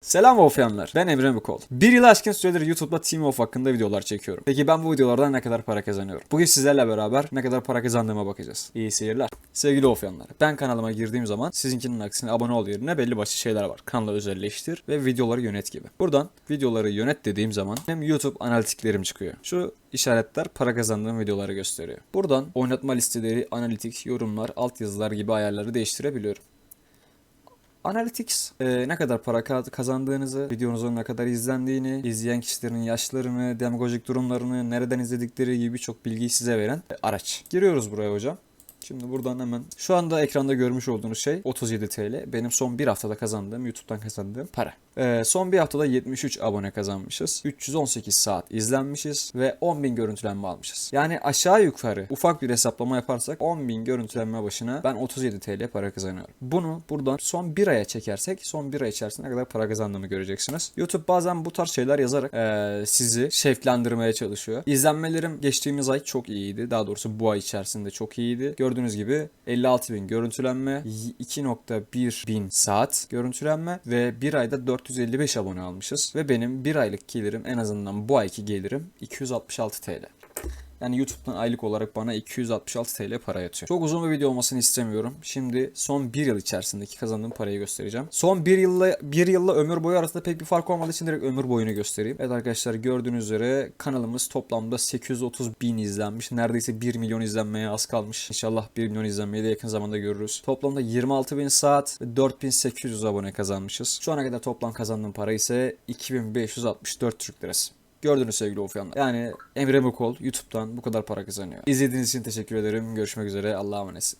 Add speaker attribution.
Speaker 1: Selam Wolfyanlar. Ben Emre Mukol. Bir yıl aşkın süredir YouTube'da Team Wolf hakkında videolar çekiyorum. Peki ben bu videolardan ne kadar para kazanıyorum? Bugün sizlerle beraber ne kadar para kazandığıma bakacağız. İyi seyirler. Sevgili Wolfyanlar, ben kanalıma girdiğim zaman sizinkinin aksine abone ol yerine belli başlı şeyler var. Kanalı özelleştir ve videoları yönet gibi. Buradan videoları yönet dediğim zaman hem YouTube analitiklerim çıkıyor. Şu işaretler para kazandığım videoları gösteriyor. Buradan oynatma listeleri, analitik, yorumlar, altyazılar gibi ayarları değiştirebiliyorum. Analytics e, ne kadar para ka- kazandığınızı, videonuzun ne kadar izlendiğini, izleyen kişilerin yaşlarını, demagojik durumlarını, nereden izledikleri gibi birçok bilgiyi size veren e, araç. Giriyoruz buraya hocam. Şimdi buradan hemen şu anda ekranda görmüş olduğunuz şey 37 TL. Benim son bir haftada kazandığım, YouTube'dan kazandığım para. Ee, son bir haftada 73 abone kazanmışız. 318 saat izlenmişiz ve 10.000 görüntülenme almışız. Yani aşağı yukarı ufak bir hesaplama yaparsak 10.000 görüntülenme başına ben 37 TL para kazanıyorum. Bunu buradan son bir aya çekersek son bir ay içerisinde ne kadar para kazandığımı göreceksiniz. YouTube bazen bu tarz şeyler yazarak ee, sizi şevklendirmeye çalışıyor. İzlenmelerim geçtiğimiz ay çok iyiydi. Daha doğrusu bu ay içerisinde çok iyiydi. Gördüğünüz gibi 56 bin görüntülenme, 2.1 bin saat görüntülenme ve bir ayda 455 abone almışız. Ve benim bir aylık gelirim en azından bu ayki gelirim 266 TL. Yani YouTube'dan aylık olarak bana 266 TL para yatıyor. Çok uzun bir video olmasını istemiyorum. Şimdi son bir yıl içerisindeki kazandığım parayı göstereceğim. Son bir yılla bir yılla ömür boyu arasında pek bir fark olmadığı için direkt ömür boyunu göstereyim. Evet arkadaşlar gördüğünüz üzere kanalımız toplamda 830 bin izlenmiş. Neredeyse 1 milyon izlenmeye az kalmış. İnşallah 1 milyon izlenmeyi de yakın zamanda görürüz. Toplamda 26 bin saat ve 4800 abone kazanmışız. Şu ana kadar toplam kazandığım para ise 2564 Türk lirası. Gördünüz sevgili Ofyanlar. Yani Emre Mukol YouTube'dan bu kadar para kazanıyor. İzlediğiniz için teşekkür ederim. Görüşmek üzere. Allah'a emanet.